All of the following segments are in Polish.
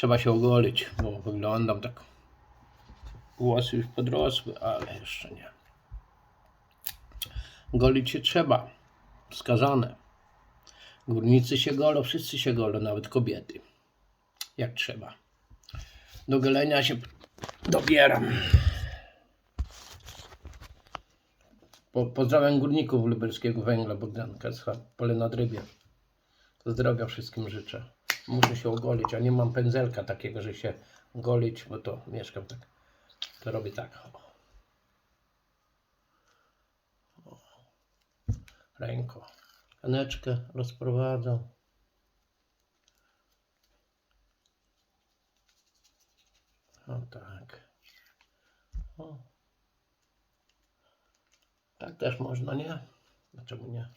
Trzeba się ogolić, bo wyglądam tak. Włosy już podrosły, ale jeszcze nie. Golić się trzeba. Skazane. Górnicy się golą, wszyscy się golą, nawet kobiety. Jak trzeba. Do golenia się dobieram. Po, pozdrawiam górników lubelskiego węgla Bogdanka z pole nad rybie. Zdrowia wszystkim życzę. Muszę się ogolić, a nie mam pędzelka takiego, że się golić, bo to mieszkam tak. To robię tak. Ręko. Kaneczkę rozprowadzam. O tak. O. Tak też można, nie? Dlaczego nie?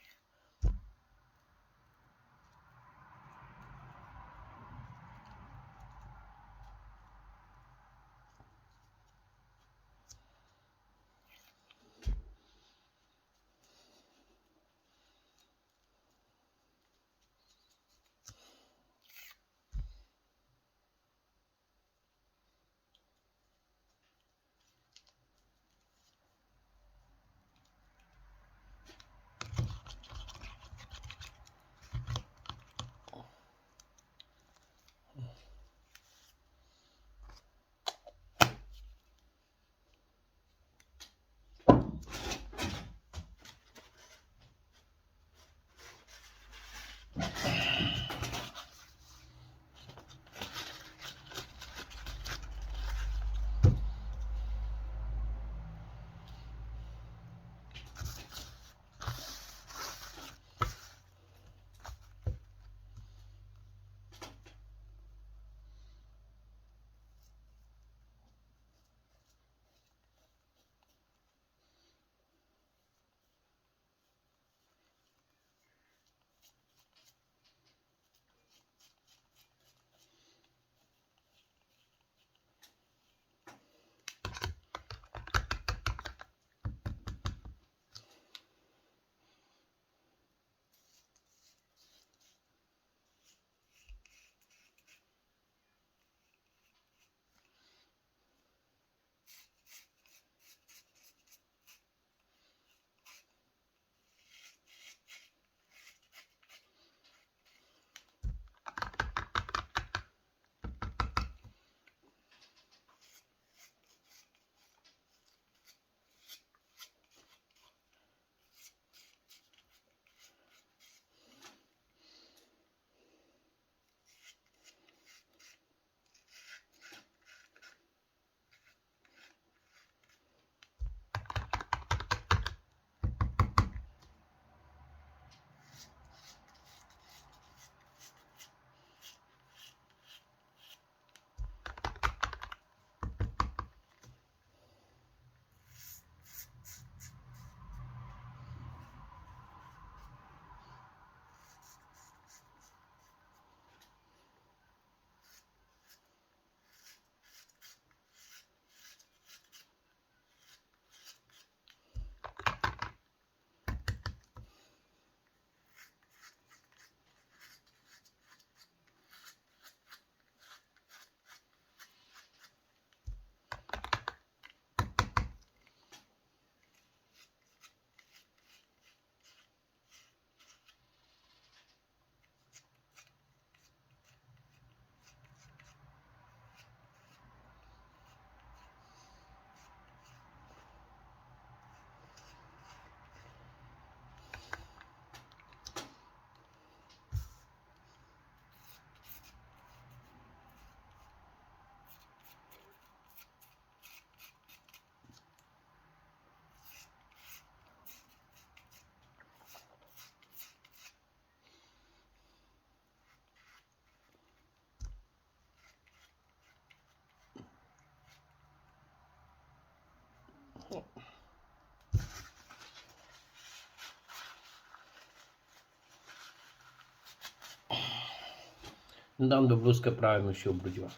No Dam do bluzkę prawym już się ubrudziła.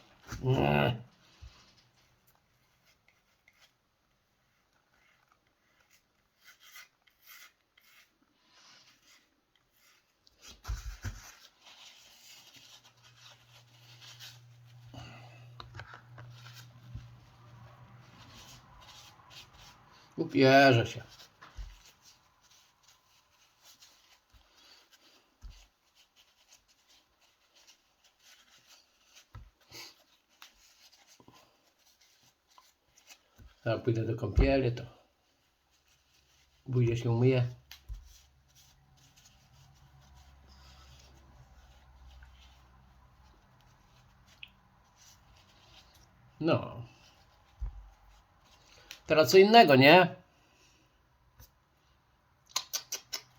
Upierze się. Jak pójdę do kąpieli, to buzię się umyję. No. Teraz co innego, nie?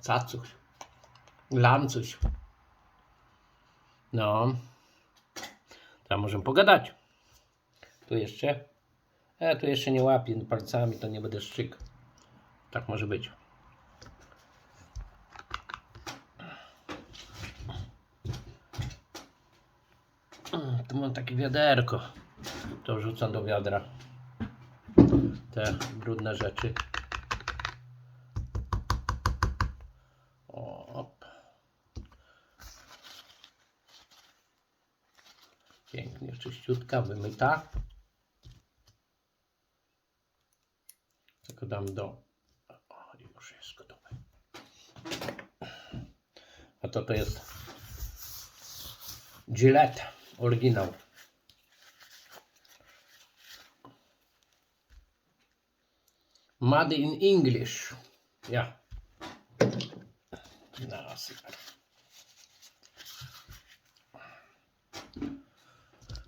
Cacuś. Lancuś. No. Teraz możemy pogadać. Tu jeszcze. E, tu jeszcze nie łapię palcami, to nie będę szczyk. Tak może być. Tu mam takie wiaderko. To wrzucam do wiadra. Te brudne rzeczy. Op. Pięknie, czyściutka, wymyta. Tylko dam do... O, już jest gotowe. A to to jest Gillette, oryginał. Made in English. Ja. No, super.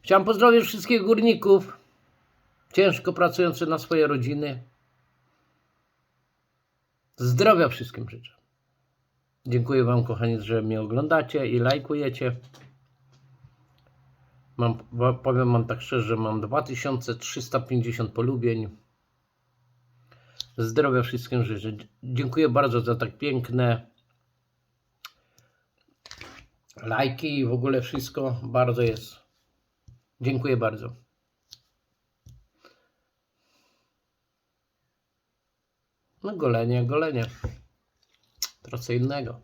Chciałem pozdrowić wszystkich górników, ciężko pracujących na swoje rodziny. Zdrowia wszystkim życzę. Dziękuję Wam, kochani, że mnie oglądacie i lajkujecie. Mam, powiem Wam tak szczerze, mam 2350 polubień. Zdrowia wszystkim życzę. Dziękuję bardzo za tak piękne lajki i w ogóle wszystko. Bardzo jest. Dziękuję bardzo. No golenie, golenie. Trochę innego.